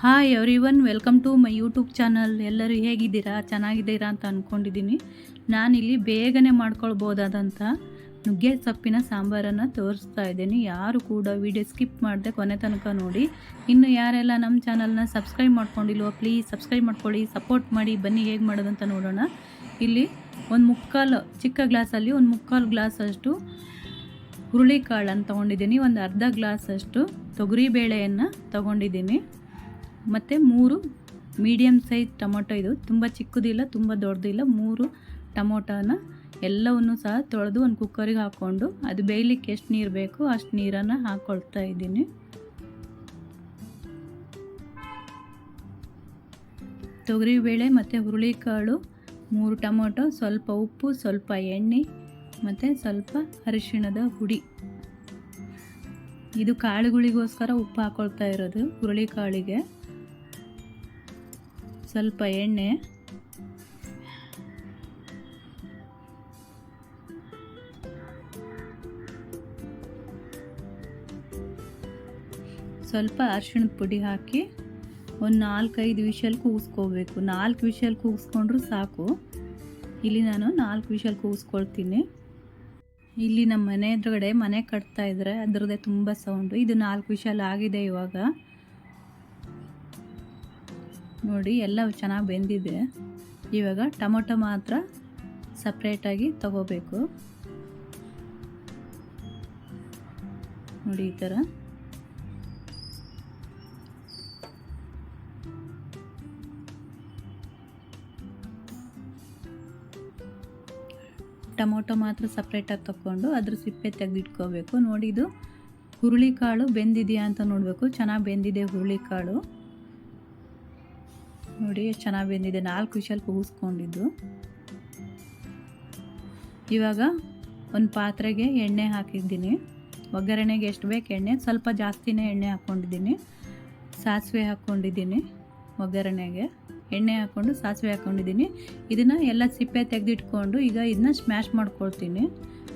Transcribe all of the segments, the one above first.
Hi everyone welcome to my YouTube channel ಎಲ್ಲರೂ ಹೇಗಿದ್ದೀರಾ? ಚೆನ್ನಾಗಿದ್ದೀರಾ ಅಂತ ಅಂದ್ಕೊಂಡಿದ್ದೀನಿ ನಾನಿಲ್ಲಿ ಬೇಗನೆ ಮಾಡ್ಕೊಳ್ಬೋದಾದಂಥ ನುಗ್ಗೆ ಸೊಪ್ಪಿನ ಸಾಂಬಾರನ್ನು ತೋರಿಸ್ತಾ ಇದ್ದೀನಿ. ಯಾರು ಕೂಡ ವಿಡಿಯೋ ಸ್ಕಿಪ್ ಮಾಡದೆ ಕೊನೆ ತನಕ ನೋಡಿ. ಇನ್ನು ಯಾರೆಲ್ಲ ನಮ್ಮ ಚಾನಲ್ನ ಸಬ್ಸ್ಕ್ರೈಬ್ ಮಾಡ್ಕೊಂಡಿಲ್ವೋ ಪ್ಲೀಸ್ ಸಬ್ಸ್ಕ್ರೈಬ್ ಮಾಡ್ಕೊಳ್ಳಿ ಸಪೋರ್ಟ್ ಮಾಡಿ, ಬನ್ನಿ ಹೇಗೆ ಮಾಡೋದಂತ ನೋಡೋಣ. ಇಲ್ಲಿ ಒಂದು ಮುಕ್ಕಾಲು ಚಿಕ್ಕ ಗ್ಲಾಸಲ್ಲಿ ಒಂದು ಮುಕ್ಕಾಲು ಗ್ಲಾಸಷ್ಟು ಹುರುಳಿಕಾಳನ್ನು ತೊಗೊಂಡಿದ್ದೀನಿ. ಒಂದು ಅರ್ಧ ಗ್ಲಾಸಷ್ಟು ತೊಗರಿಬೇಳೆಯನ್ನು ತೊಗೊಂಡಿದ್ದೀನಿ. ಮತ್ತು ಮೂರು ಮೀಡಿಯಮ್ ಸೈಜ್ ಟೊಮೊಟೊ ಇದು. ತುಂಬ ಚಿಕ್ಕದಿಲ್ಲ ತುಂಬ ದೊಡ್ಡದಿಲ್ಲ ಮೂರು ಟೊಮೊಟೊನ ಎಲ್ಲವನ್ನು ಸಹ ತೊಳೆದು ಒಂದು ಕುಕ್ಕರಿಗೆ ಹಾಕ್ಕೊಂಡು ಅದು ಬೇಯಲಿಕ್ಕೆ ಎಷ್ಟು ನೀರು ಬೇಕು ಅಷ್ಟು ನೀರನ್ನು ಹಾಕ್ಕೊಳ್ತಾ ಇದ್ದೀನಿ. ತೊಗರಿಬೇಳೆ ಮತ್ತು ಹುರುಳಿಕಾಳು, ಮೂರು ಟೊಮೊಟೊ, ಸ್ವಲ್ಪ ಉಪ್ಪು, ಸ್ವಲ್ಪ ಎಣ್ಣೆ ಮತ್ತು ಸ್ವಲ್ಪ ಅರಿಶಿಣದ ಹುಡಿ. ಇದು ಕಾಳುಗಳಿಗೋಸ್ಕರ ಉಪ್ಪು ಹಾಕ್ಕೊಳ್ತಾ ಇರೋದು ಹುರುಳಿಕಾಳಿಗೆ. ಸ್ವಲ್ಪ ಎಣ್ಣೆ. ಸ್ವಲ್ಪ ಅರಿಶಿಣದ ಪುಡಿ ಹಾಕಿ ಒಂದು ನಾಲ್ಕೈದು ವಿಷಲ್ ಕೂಗಿಸ್ಕೋಬೇಕು ನಾಲ್ಕು ವಿಷಲ್ ಕೂಗಿಸ್ಕೊಂಡ್ರೂ ಸಾಕು. ಇಲ್ಲಿ ನಾನು ನಾಲ್ಕು ವಿಷಲ್ ಕೂಗಿಸ್ಕೊಳ್ತೀನಿ ಇಲ್ಲಿ ನಮ್ಮ ಮನೆ ಎದುರುಗಡೆ ಮನೆ ಕಟ್ತಾ ಇದ್ರೆ ಅದರದ್ದೇ ತುಂಬ ಸೌಂಡು ಇದು ನಾಲ್ಕು ವಿಷಲ್ ಆಗಿದೆ ಇವಾಗ. ನೋಡಿ ಎಲ್ಲ ಚೆನ್ನಾಗಿ ಬೆಂದಿದೆ. ಇವಾಗ ಟೊಮೊಟೊ ಮಾತ್ರ ಸಪ್ರೇಟಾಗಿ ತಗೋಬೇಕು. ನೋಡಿ, ಈ ಥರ ಟೊಮೊಟೊ ಮಾತ್ರ ಸಪ್ರೇಟಾಗಿ ತಗೊಂಡು ಅದ್ರ ಸಿಪ್ಪೆ ತೆಗೆದಿಟ್ಕೋಬೇಕು. ನೋಡಿ, ಇದು ಹುರುಳಿಕಾಳು ಬೆಂದಿದೆಯಾ ಅಂತ ನೋಡಬೇಕು. ಚೆನ್ನಾಗಿ ಬೆಂದಿದೆ ಹುರುಳಿಕಾಳು. ನೋಡಿ ಎಷ್ಟು ಚೆನ್ನಾಗಿ ಬೆಂದಿದೆ. ನಾಲ್ಕು ವಿಷಲ್ ಕೂಗಿಸ್ಕೊಂಡಿದ್ದು. ಇವಾಗ ಒಂದು ಪಾತ್ರೆಗೆ ಎಣ್ಣೆ ಹಾಕಿದ್ದೀನಿ. ಒಗ್ಗರಣೆಗೆ ಎಷ್ಟು ಬೇಕು ಎಣ್ಣೆ, ಸ್ವಲ್ಪ ಜಾಸ್ತಿನೇ ಎಣ್ಣೆ ಹಾಕ್ಕೊಂಡಿದ್ದೀನಿ ಸಾಸಿವೆ ಹಾಕ್ಕೊಂಡಿದ್ದೀನಿ ಒಗ್ಗರಣೆಗೆ. ಎಣ್ಣೆ ಹಾಕ್ಕೊಂಡು ಸಾಸಿವೆ ಹಾಕ್ಕೊಂಡಿದ್ದೀನಿ ಇದನ್ನು ಎಲ್ಲ ಸಿಪ್ಪೆ ತೆಗೆದಿಟ್ಕೊಂಡು ಈಗ ಇದನ್ನ ಸ್ಮ್ಯಾಶ್ ಮಾಡ್ಕೊಳ್ತೀನಿ.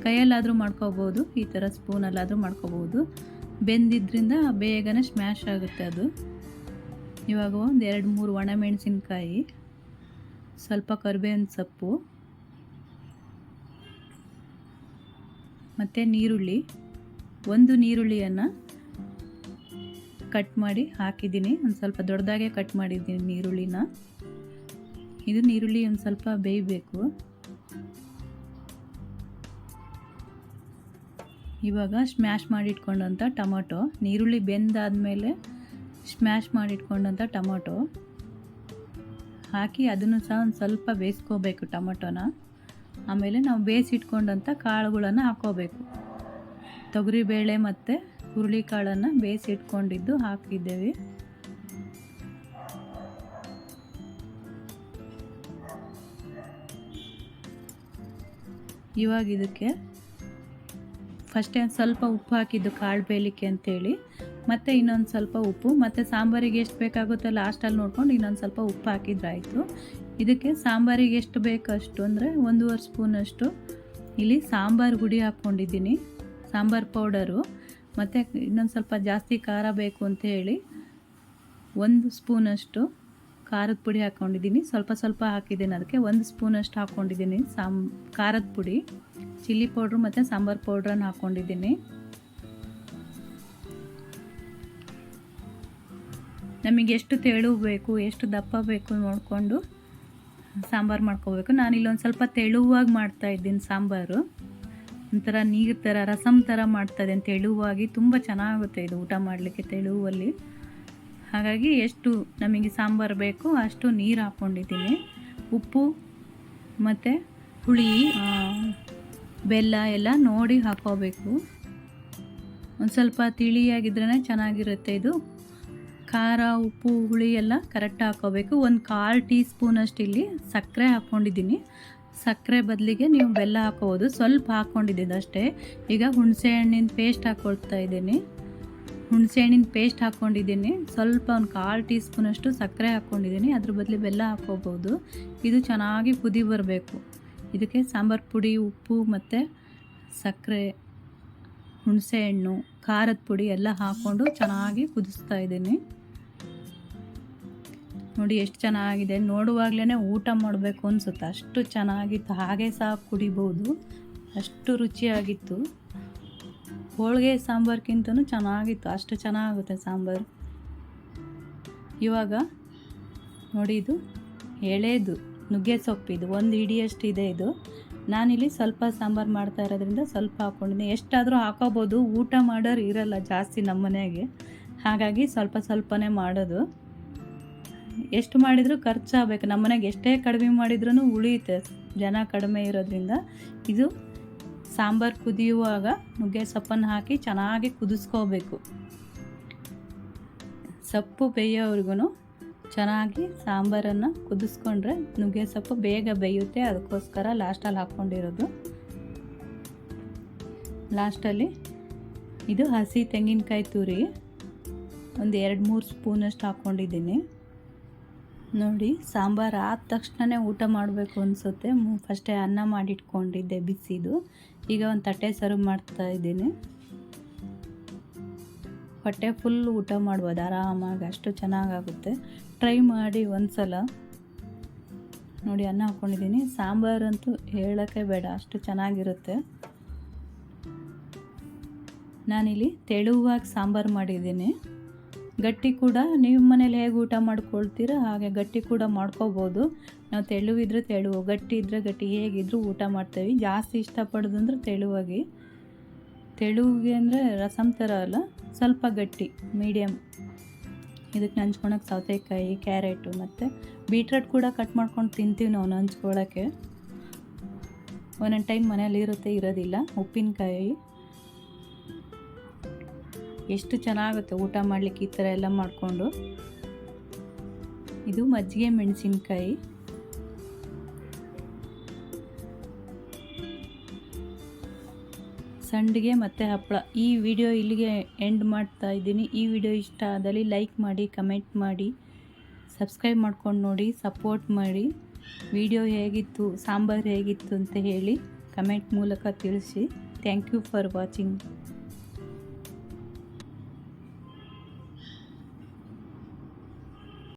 ಕೈಯಲ್ಲಾದರೂ ಮಾಡ್ಕೋಬೋದು, ಈ ಥರ ಸ್ಪೂನಲ್ಲಾದರೂ ಮಾಡ್ಕೋಬೋದು. ಬೆಂದಿದ್ದರಿಂದ ಬೇಗನೆ ಸ್ಮ್ಯಾಶ್ ಆಗುತ್ತೆ ಅದು. ಇವಾಗ ಒಂದು ಎರಡು ಮೂರು ಒಣಮೆಣಸಿನ್ಕಾಯಿ ಸ್ವಲ್ಪ ಕರಿಬೇವಿನ ಸೊಪ್ಪು, ಮತ್ತು ನೀರುಳ್ಳಿ. ಒಂದು ನೀರುಳ್ಳಿಯನ್ನು ಕಟ್ ಮಾಡಿ ಹಾಕಿದ್ದೀನಿ. ಒಂದು ಸ್ವಲ್ಪ ದೊಡ್ಡದಾಗೆ ಕಟ್ ಮಾಡಿದ್ದೀನಿ ನೀರುಳ್ಳಿನ. ಇದು ನೀರುಳ್ಳಿ ಒಂದು ಸ್ವಲ್ಪ ಬೇಯಬೇಕು. ಇವಾಗ ಸ್ಮ್ಯಾಶ್ ಮಾಡಿಟ್ಕೊಂಡಂಥ ಟೊಮೊಟೊ, ನೀರುಳ್ಳಿ ಬೆಂದಾದಮೇಲೆ ಸ್ಮ್ಯಾಶ್ ಮಾಡಿಟ್ಕೊಂಡಂಥ ಟೊಮೊಟೊ. ಹಾಕಿ ಅದನ್ನು ಸಹ ಒಂದು ಸ್ವಲ್ಪ ಬೇಯಿಸ್ಕೋಬೇಕು ಟೊಮೊಟೊನ. ಆಮೇಲೆ ನಾವು ಬೇಯಿಸಿಟ್ಕೊಂಡಂಥ ಕಾಳುಗಳನ್ನು ಹಾಕೋಬೇಕು. ತೊಗರಿಬೇಳೆ ಮತ್ತು ಹುರುಳಿಕಾಳನ್ನು ಬೇಯಿಸಿಟ್ಕೊಂಡಿದ್ದು ಹಾಕಿದ್ದೇವೆ. ಇವಾಗ ಇದಕ್ಕೆ ಫಸ್ಟ್ ಸ್ವಲ್ಪ ಉಪ್ಪು ಹಾಕಿದ್ದು ಕಾಳು ಬೇಯಲಿಕ್ಕೆ ಅಂತೇಳಿ. ಮತ್ತು ಇನ್ನೊಂದು ಸ್ವಲ್ಪ ಉಪ್ಪು, ಮತ್ತು ಸಾಂಬಾರಿಗೆ ಎಷ್ಟು ಬೇಕಾಗುತ್ತೋ ಲಾಸ್ಟಲ್ಲಿ ನೋಡ್ಕೊಂಡು ಇನ್ನೊಂದು ಸ್ವಲ್ಪ ಉಪ್ಪು ಹಾಕಿದ್ರಾಯಿತು. ಇದಕ್ಕೆ ಸಾಂಬಾರಿಗೆ ಎಷ್ಟು ಬೇಕು ಅಷ್ಟು ಅಂದರೆ ಒಂದೂವರೆ ಸ್ಪೂನಷ್ಟು ಇಲ್ಲಿ ಸಾಂಬಾರು ಹುಡಿ ಹಾಕ್ಕೊಂಡಿದ್ದೀನಿ, ಸಾಂಬಾರು ಪೌಡರು. ಮತ್ತು ಇನ್ನೊಂದು ಸ್ವಲ್ಪ ಜಾಸ್ತಿ ಖಾರ ಬೇಕು ಅಂತ ಹೇಳಿ ಒಂದು ಸ್ಪೂನಷ್ಟು ಖಾರದ ಪುಡಿ ಹಾಕ್ಕೊಂಡಿದ್ದೀನಿ. ಸ್ವಲ್ಪ ಸ್ವಲ್ಪ ಹಾಕಿದ್ದೀನಿ ಅದಕ್ಕೆ ಒಂದು ಸ್ಪೂನಷ್ಟು ಹಾಕ್ಕೊಂಡಿದ್ದೀನಿ ಸಾಂ, ಖಾರದ ಪುಡಿ, ಚಿಲ್ಲಿ ಪೌಡ್ರು ಮತ್ತು ಸಾಂಬಾರು ಪೌಡ್ರನ್ನು ಹಾಕ್ಕೊಂಡಿದ್ದೀನಿ. ನಮಗೆ ಎಷ್ಟು ತೆಳು ಬೇಕು, ಎಷ್ಟು ದಪ್ಪ ಬೇಕು ನೋಡಿಕೊಂಡು ಸಾಂಬಾರು ಮಾಡ್ಕೋಬೇಕು. ನಾನು ಇಲ್ಲೊಂದು ಸ್ವಲ್ಪ ತೆಳುವಾಗಿ ಮಾಡ್ತಾ ಇದ್ದೀನಿ ಸಾಂಬಾರು. ಒಂಥರ ನೀರು ಥರ ರಸಮ್ ಥರ ಮಾಡ್ತಾಯಿದ್ದೀನಿ ತೆಳುವಾಗಿ ತುಂಬ ಚೆನ್ನಾಗುತ್ತೆ ಇದು ಊಟ ಮಾಡಲಿಕ್ಕೆ ತೆಳುವಲ್ಲಿ. ಹಾಗಾಗಿ ಎಷ್ಟು ನಮಗೆ ಸಾಂಬಾರು ಬೇಕು ಅಷ್ಟು ನೀರು ಹಾಕ್ಕೊಂಡಿದ್ದೀನಿ ಉಪ್ಪು ಮತ್ತು ಹುಳಿ ಬೆಲ್ಲ ಎಲ್ಲ ನೋಡಿ ಹಾಕೋಬೇಕು. ಒಂದು ಸ್ವಲ್ಪ ತಿಳಿಯಾಗಿದ್ರೇ ಚೆನ್ನಾಗಿರುತ್ತೆ ಇದು. ಖಾರ, ಉಪ್ಪು, ಹುಳಿ ಎಲ್ಲ ಕರೆಕ್ಟ್ ಹಾಕೋಬೇಕು ಒಂದು ಕಾಲು ಟೀ ಸ್ಪೂನಷ್ಟು ಇಲ್ಲಿ ಸಕ್ಕರೆ ಹಾಕ್ಕೊಂಡಿದ್ದೀನಿ. ಸಕ್ಕರೆ ಬದಲಿಗೆ ನೀವು ಬೆಲ್ಲ ಹಾಕೋಬೋದು ಸ್ವಲ್ಪ ಹಾಕ್ಕೊಂಡಿದ್ದೀನಿ ಅಷ್ಟೇ. ಈಗ ಹುಣಸೆ ಹಣ್ಣಿನ ಪೇಸ್ಟ್ ಹಾಕ್ಕೊಳ್ತಾ ಇದ್ದೀನಿ. ಹುಣಸೆ ಹಣ್ಣಿನ ಪೇಸ್ಟ್ ಹಾಕ್ಕೊಂಡಿದ್ದೀನಿ. ಸ್ವಲ್ಪ ಒಂದು ಕಾಲು ಟೀ ಸ್ಪೂನಷ್ಟು ಸಕ್ಕರೆ ಹಾಕ್ಕೊಂಡಿದ್ದೀನಿ. ಅದ್ರ ಬದಲು ಬೆಲ್ಲ ಹಾಕ್ಕೋಬೋದು. ಇದು ಚೆನ್ನಾಗಿ ಕುದಿ ಬರಬೇಕು. ಇದಕ್ಕೆ ಸಾಂಬಾರು ಪುಡಿ, ಉಪ್ಪು ಮತ್ತು ಸಕ್ಕರೆ ಹುಣಸೆ ಹಣ್ಣು, ಖಾರದ ಪುಡಿ ಎಲ್ಲ ಹಾಕ್ಕೊಂಡು ಚೆನ್ನಾಗಿ ಕುದಿಸ್ತಾ ಇದ್ದೀನಿ. ನೋಡಿ ಎಷ್ಟು ಚೆನ್ನಾಗಿದೆ. ನೋಡುವಾಗ್ಲೇ ಊಟ ಮಾಡಬೇಕು ಅನಿಸುತ್ತೆ. ಅಷ್ಟು ಚೆನ್ನಾಗಿತ್ತು. ಹಾಗೆ ಸಹ ಕುಡಿಬೋದು. ಅಷ್ಟು ರುಚಿಯಾಗಿತ್ತು. ಹೋಳಿಗೆ ಸಾಂಬಾರ್ಗಿಂತನೂ ಚೆನ್ನಾಗಿತ್ತು. ಅಷ್ಟು ಚೆನ್ನಾಗುತ್ತೆ ಸಾಂಬಾರು. ಇವಾಗ ನೋಡಿ ಇದು ಎಳೆದು ನುಗ್ಗೆ ಸೊಪ್ಪಿದು. ಒಂದು ಹಿಡಿಯಷ್ಟು ಇದೆ ಇದು. ನಾನಿಲ್ಲಿ ಸ್ವಲ್ಪ ಸಾಂಬಾರು ಮಾಡ್ತಾ ಇರೋದ್ರಿಂದ ಸ್ವಲ್ಪ ಹಾಕ್ಕೊಂಡಿದ್ದೀನಿ ಎಷ್ಟಾದರೂ ಹಾಕೋಬೋದು. ಊಟ ಮಾಡೋರು ಇರಲ್ಲ ಜಾಸ್ತಿ ನಮ್ಮ ಮನೆಗೆ. ಹಾಗಾಗಿ ಸ್ವಲ್ಪ ಸ್ವಲ್ಪನೇ ಮಾಡೋದು. ಎಷ್ಟು ಮಾಡಿದರೂ ಖರ್ಚಾಗಬೇಕು. ನಮ್ಮ ಮನೆಗೆ ಎಷ್ಟೇ ಕಡಿಮೆ ಮಾಡಿದ್ರೂ ಉಳಿಯುತ್ತೆ. ಜನ ಕಡಿಮೆ ಇರೋದ್ರಿಂದ ಇದು ಸಾಂಬಾರು ಕುದಿಯುವಾಗ ನುಗ್ಗೆ ಸೊಪ್ಪನ್ನು ಹಾಕಿ ಚೆನ್ನಾಗಿ ಕುದಿಸ್ಕೋಬೇಕು. ಸೊಪ್ಪು ಬೇಯೋವರೆಗೂ ಚೆನ್ನಾಗಿ ಸಾಂಬಾರನ್ನು ಕುದಿಸ್ಕೊಂಡ್ರೆ ನುಗ್ಗೆ ಸೊಪ್ಪು ಬೇಗ ಬೇಯುತ್ತೆ. ಅದಕ್ಕೋಸ್ಕರ ಲಾಸ್ಟಲ್ಲಿ ಹಾಕ್ಕೊಂಡಿರೋದು. ಲಾಸ್ಟಲ್ಲಿ ಇದು ಹಸಿ ತೆಂಗಿನಕಾಯಿ ತುರಿ. ಒಂದು ಎರಡು ಮೂರು ಸ್ಪೂನಷ್ಟು ಹಾಕ್ಕೊಂಡಿದ್ದೀನಿ. ನೋಡಿ, ಸಾಂಬಾರು ಆದ ತಕ್ಷಣವೇ ಊಟ ಮಾಡಬೇಕು ಅನಿಸುತ್ತೆ. ಫಸ್ಟೇ ಅನ್ನ ಮಾಡಿಟ್ಕೊಂಡಿದ್ದೆ ಬಿಸಿದು. ಈಗ ಒಂದು ತಟ್ಟೆ ಸರ್ವ್ ಮಾಡ್ತಾ ಇದ್ದೀನಿ. ಹೊಟ್ಟೆ ಫುಲ್ ಊಟ ಮಾಡ್ಬೋದು. ಆರಾಮಾಗಿ ಅಷ್ಟು ಚೆನ್ನಾಗಾಗುತ್ತೆ. ಟ್ರೈ ಮಾಡಿ ಒಂದು ಸಲ ನೋಡಿ, ಅನ್ನ ಹಾಕ್ಕೊಂಡಿದ್ದೀನಿ ಸಾಂಬಾರಂತೂ ಹೇಳೋಕ್ಕೆ ಬೇಡ, ಅಷ್ಟು ಚೆನ್ನಾಗಿರುತ್ತೆ. ನಾನಿಲ್ಲಿ ತೆಳುವಾಗಿ ಸಾಂಬಾರು ಮಾಡಿದ್ದೀನಿ. ಗಟ್ಟಿ ಕೂಡ ನೀವು ಮನೇಲಿ ಹೇಗೆ ಊಟ ಮಾಡ್ಕೊಳ್ತೀರ ಹಾಗೆ ಗಟ್ಟಿ ಕೂಡ ಮಾಡ್ಕೋಬೋದು. ನಾವು ತೆಳುವಿದ್ರೆ ತೆಳುವು ಗಟ್ಟಿ ಇದ್ದರೆ ಗಟ್ಟಿ, ಹೇಗಿದ್ರೂ ಊಟ ಮಾಡ್ತೇವೆ. ಜಾಸ್ತಿ ಇಷ್ಟಪಡೋದು ಅಂದ್ರೆ ತೆಳುವಾಗಿ. ತೆಳುವಿಗೆ ಅಂದರೆ ರಸಮ್ ಥರ ಅಲ್ಲ, ಸ್ವಲ್ಪ ಗಟ್ಟಿ ಮೀಡಿಯಮ್ ಇದಕ್ಕೆ ನಂಚ್ಕೊಳಕ್ಕೆ ಸೌತೆಕಾಯಿ, ಕ್ಯಾರೆಟು ಮತ್ತು ಬೀಟ್ರೂಟ್ ಕೂಡ ಕಟ್ ಮಾಡ್ಕೊಂಡು ತಿಂತೀವಿ ನಾವು ನಂಚ್ಕೊಳ್ಳೋಕ್ಕೆ ಒಂದೊಂದು ಟೈಮ್ ಮನೇಲಿ ಇರುತ್ತೆ, ಇರೋದಿಲ್ಲ. ಉಪ್ಪಿನಕಾಯಿ ಎಷ್ಟು ಚೆನ್ನಾಗುತ್ತೆ ಊಟ ಮಾಡಲಿಕ್ಕೆ ಈ ಥರ ಎಲ್ಲ ಮಾಡಿಕೊಂಡು. ಇದು ಮಜ್ಜಿಗೆ ಮೆಣಸಿನ್ಕಾಯಿ. ಸಂಡಿಗೆ ಮತ್ತು ಹಪ್ಪಳ. ಈ ವಿಡಿಯೋ ಇಲ್ಲಿಗೆ ಎಂಡ್ ಮಾಡ್ತಾ ಇದ್ದೀನಿ. ಈ ವಿಡಿಯೋ ಇಷ್ಟ ಆದಲ್ಲಿ ಲೈಕ್ ಮಾಡಿ ಕಮೆಂಟ್ ಮಾಡಿ ಸಬ್ಸ್ಕ್ರೈಬ್ ಮಾಡ್ಕೊಂಡು ನೋಡಿ ಸಪೋರ್ಟ್ ಮಾಡಿ. ವಿಡಿಯೋ ಹೇಗಿತ್ತು, ಸಾಂಬಾರು ಹೇಗಿತ್ತು ಅಂತ ಹೇಳಿ ಕಮೆಂಟ್ ಮೂಲಕ ತಿಳಿಸಿ. Thank you for watching